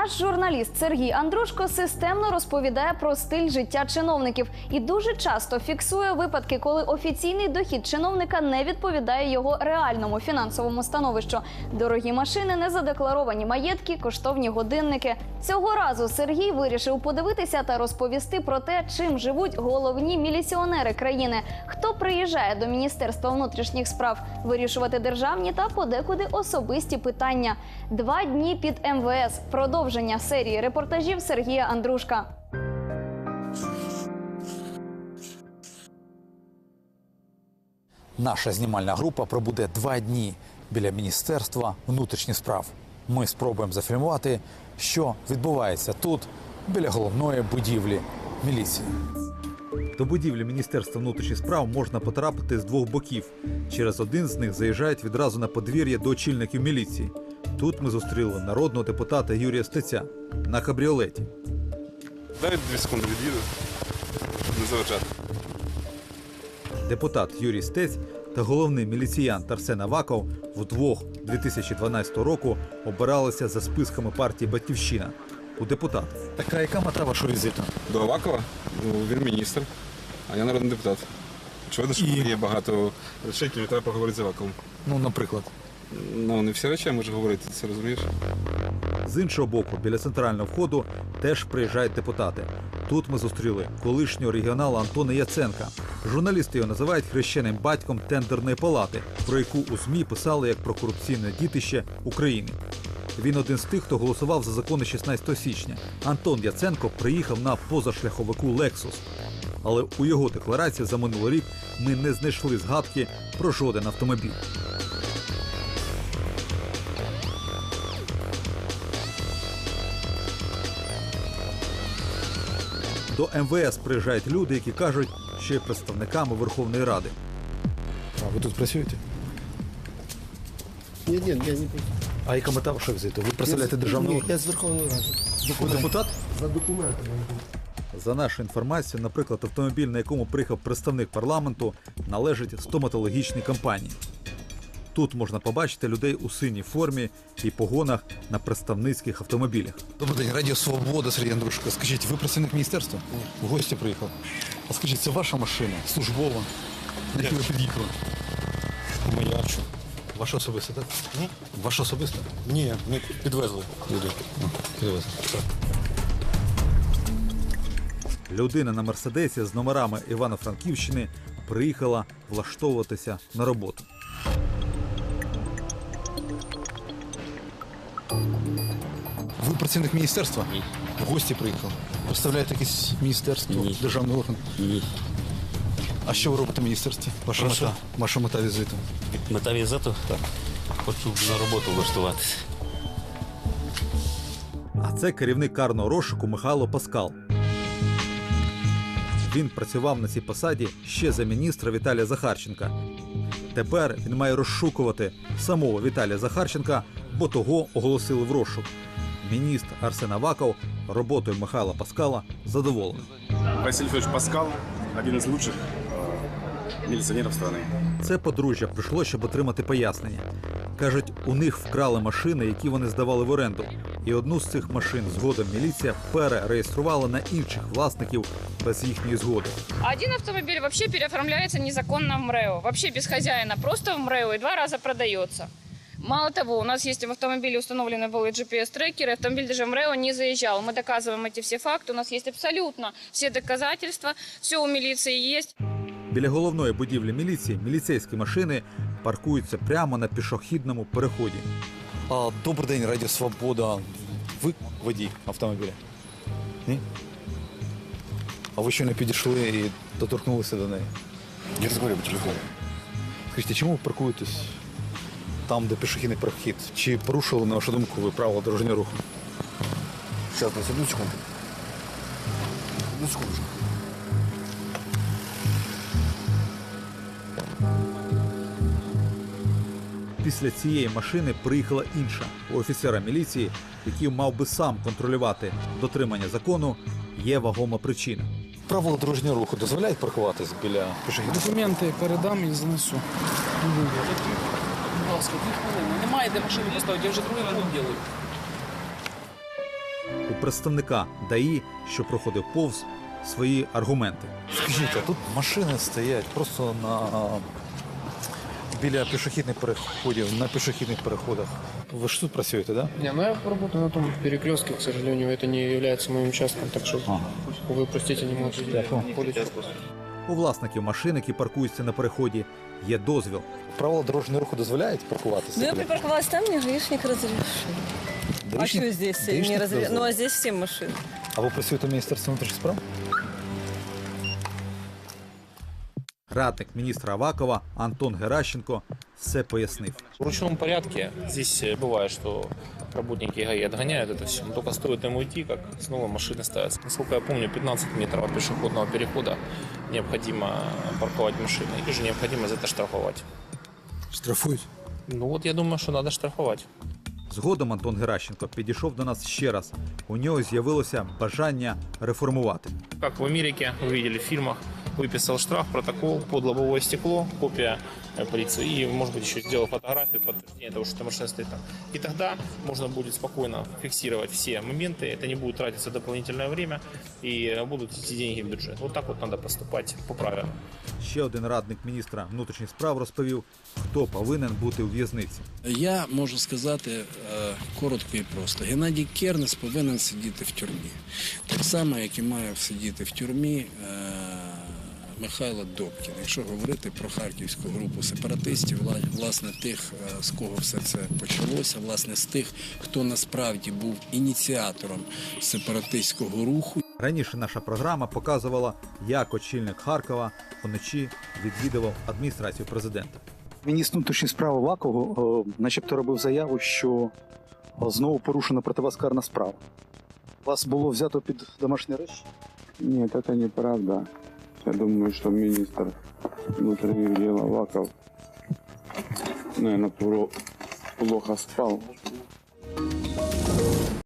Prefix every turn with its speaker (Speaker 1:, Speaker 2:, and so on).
Speaker 1: Наш журналіст Сергій Андрушко системно розповідає про стиль життя чиновників і дуже часто фіксує випадки, коли офіційний дохід чиновника не відповідає його реальному фінансовому становищу. Дорогі машини, незадекларовані маєтки, коштовні годинники. Цього разу Сергій вирішив подивитися та розповісти про те, чим живуть головні міліціонери країни, хто приїжджає до міністерства внутрішніх справ вирішувати державні та подекуди особисті питання. Два дні під МВС. Продовження серії репортажів Сергія Андрушка.
Speaker 2: Наша знімальна група пробуде два дні біля Міністерства внутрішніх справ. Ми спробуємо зафільмувати, що відбувається тут, біля головної будівлі міліції. До будівлі Міністерства внутрішніх справ можна потрапити з двох боків. Через один з них заїжджають відразу на подвір'я до очільників міліції. Тут ми зустріли народного депутата Юрія Стеця на кабріолеті.
Speaker 3: Дай дві секунди від'їду, щоб не заважати.
Speaker 2: Депутат Юрій Стець та головний міліціянт Арсен Аваков вдвох 2012 року обиралися за списками партії Батьківщина у депутат. Така яка мета вашого візиту?
Speaker 3: До Авакова, ну, він міністр, а я народний депутат. Очевидно, що
Speaker 2: І-
Speaker 3: є багато речей, які треба поговорити з Аваковим.
Speaker 2: Ну, наприклад,
Speaker 3: Ну, не всі речі я можу говорити, це розумієш?
Speaker 2: з іншого боку, біля центрального входу теж приїжджають депутати. Тут ми зустріли колишнього регіонала Антона Яценка. Журналісти його називають хрещеним батьком тендерної палати, про яку у ЗМІ писали як про корупційне дітище України. Він один з тих, хто голосував за закони 16 січня. Антон Яценко приїхав на позашляховику Lexus. Але у його декларації за минулий рік ми не знайшли згадки про жоден автомобіль. До МВС приїжджають люди, які кажуть, що є представниками Верховної Ради. А ви тут працюєте?
Speaker 4: Нет, нет, я не
Speaker 2: А яка мета вашого візиту? Ви представляєте державну
Speaker 4: Ні, я з Верховної Ради.
Speaker 2: Ви депутат?
Speaker 4: За документами.
Speaker 2: За нашу інформацію, наприклад, автомобіль, на якому приїхав представник парламенту, належить стоматологічній компанії. Тут можна побачити людей у синій формі і погонах на представницьких автомобілях.
Speaker 5: Добрий день, Радіо Свобода, Сергій Андрушко. Скажіть, ви працівник міністерства? В гості приїхав. А скажіть, це ваша машина, службова, на яку ви під'їхали?
Speaker 6: Моя що?
Speaker 5: Ваша особиста, так? Ваша особиста?
Speaker 6: Ні, ми підвезли люди.
Speaker 5: Підвезли.
Speaker 2: Людина на мерседесі з номерами Івано-Франківщини приїхала влаштовуватися на роботу.
Speaker 5: Працівник міністерства? Ні. В гості приїхали. Представляєте якесь міністерство,
Speaker 6: Ні.
Speaker 5: державний орган?
Speaker 6: Ні.
Speaker 5: А що ви робите в міністерстві? Ваша
Speaker 6: Прошу?
Speaker 5: мета? Ваша мета візиту?
Speaker 6: Мета візиту? Так. Хочу на роботу влаштуватися.
Speaker 2: А це керівник карного розшуку Михайло Паскал. Він працював на цій посаді ще за міністра Віталія Захарченка. Тепер він має розшукувати самого Віталія Захарченка, бо того оголосили в розшук. Міністр Арсен Аваков роботою Михайла Паскала задоволений.
Speaker 7: Василий Федорович Паскал, один из лучших э, милиционеров страны.
Speaker 2: Це подружжя прийшло, щоб отримати пояснення. Кажуть, у них вкрали машини, які вони здавали в оренду. І одну з цих машин згодом міліція перереєструвала на інших власників без їхньої згоди.
Speaker 8: Один автомобиль вообще переоформляется незаконно в МРЭО. Вообще без хозяина, просто в МРЭО и два раза продается. Мало того, у нас есть в автомобиле установлены были GPS-трекеры, автомобиль даже в МРЭО не заезжал. Мы доказываем эти все факты, у нас есть абсолютно все доказательства, все у милиции есть.
Speaker 2: Біля головної будівлі міліції міліцейські машини паркуються прямо на пішохідному переході.
Speaker 5: А, добрий день, Радіо Свобода. Ви водій автомобіля? Ні? А ви щойно підійшли і доторкнулися до неї.
Speaker 4: Я разговариваю по телефону.
Speaker 5: Скажіть, а чому ви паркуєтесь там, де пішохідний перехід? Чи порушили, на вашу думку, ви правила дорожнього руху?
Speaker 4: Сейчас, Настя, одну секунду. Одну секундочку.
Speaker 2: Після цієї машини приїхала інша у офіцера міліції, який мав би сам контролювати дотримання закону. Є вагома причина.
Speaker 5: Правила дорожнього руху дозволяють паркуватись біля пішохідних?
Speaker 9: Документи передам і занесу. Будь ласка, дві хвилини. Немає де машину поставити, я вже другий ремонт роблю.
Speaker 2: у представника ДАІ, що проходив повз, свої аргументи.
Speaker 5: Скажіть, а тут машини стоять просто на біля пішохідних переходів, на пішохідних переходах. Ви ж тут працюєте, так? Да?
Speaker 9: Не, ну я работаю на том перекрестке, к сожалению, это не является моим участком, так что
Speaker 5: Ага.
Speaker 9: вы, простите, не можете ходить.
Speaker 2: У власників машин, які паркуються на переході, є дозвіл.
Speaker 5: Правила дорожнього руху дозволяють паркуватися?
Speaker 10: Ну, я припаркувалася там, мне гаишник разрешил. А
Speaker 5: що
Speaker 10: что здесь не разрешил?
Speaker 5: дозволив?
Speaker 10: Ну, а здесь все машины.
Speaker 5: А ви працюєте в Міністерстві внутрішніх справ?
Speaker 2: Радник міністра Авакова Антон Геращенко все пояснив.
Speaker 6: В ручном порядке здесь э, бывает, что работники ГАИ отгоняют это все, но только стоит им уйти, как снова машины ставятся. Насколько я помню, 15 метров от пешеходного перехода необходимо парковать машины, или же необходимо за это штрафовать.
Speaker 4: Штрафують.
Speaker 6: Ну вот я думаю, что надо штрафовать.
Speaker 2: Згодом Антон Геращенко підійшов до нас ще раз. У нього з'явилося бажання реформувати.
Speaker 6: Как в Америке, вы видели в фильмах, выписал штраф, протокол под лобовое стекло, копия э, полиции и, может быть, еще сделал фотографию, подтверждение того, что эта машина стоит там. И тогда можно будет спокойно фиксировать все моменты, это не будет тратиться дополнительное время и э, будут идти деньги в бюджет. Вот так вот надо поступать по правилам.
Speaker 2: Ще один радник міністра внутрішніх справ розповів, хто повинен бути у в'язниці.
Speaker 11: Я можу сказати е, коротко і просто. Геннадій Кернес повинен сидіти в тюрмі. Так само, як і має сидіти в тюрмі е, Михайло Добкін. Якщо говорити про харківську групу сепаратистів, вла- власне тих, е, з кого все це почалося, власне з тих, хто насправді був ініціатором сепаратистського руху.
Speaker 2: Раніше наша програма показувала, як очільник Харкова вночі відвідував адміністрацію президента.
Speaker 12: Міністр внутрішніх справ Аваков, е, начебто робив заяву, що е, знову порушена проти вас карна справа. Вас було взято під домашній арешт?
Speaker 3: Нет, это неправда. Я думаю, что министр внутренних дел Аваков, наверное, плохо спал.